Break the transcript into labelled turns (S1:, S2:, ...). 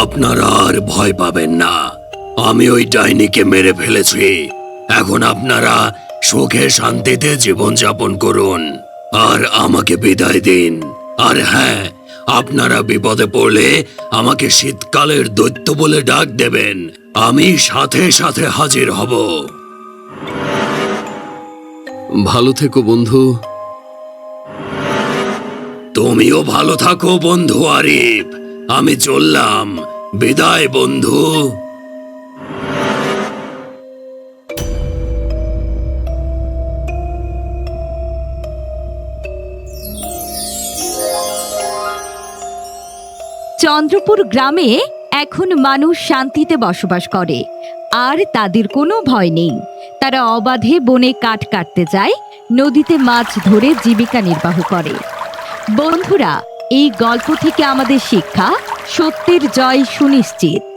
S1: আপনারা আর ভয় পাবেন না। আমি ওই ডাইনিকে মেরে ফেলেছি। এখন আপনারা সুখে শান্তিতে জীবনযাপন করুন। আর আমাকে বিদায় দিন। আর হ্যাঁ আপনারা বিপদে পড়লে আমাকে শীতকালের দৈত্য বলে ডাক দেবেন। আমি সাথে সাথে হাজির হব। ভালো থেকো বন্ধু। তুমিও ভালো থাকো বন্ধু আরিফ। আমি চললাম। বিদায়, বন্ধু।
S2: চন্দ্রপুর গ্রামে এখন মানুষ শান্তিতে বসবাস করে। আর তাদের কোনো ভয় নেই। তারা অবাধে বনে কাঠ কাটতে যায়, নদীতে মাছ ধরে জীবিকা নির্বাহ করে। বন্ধুরা এই গল্প থেকে আমাদের শিক্ষা সত্যের জয় সুনিশ্চিত।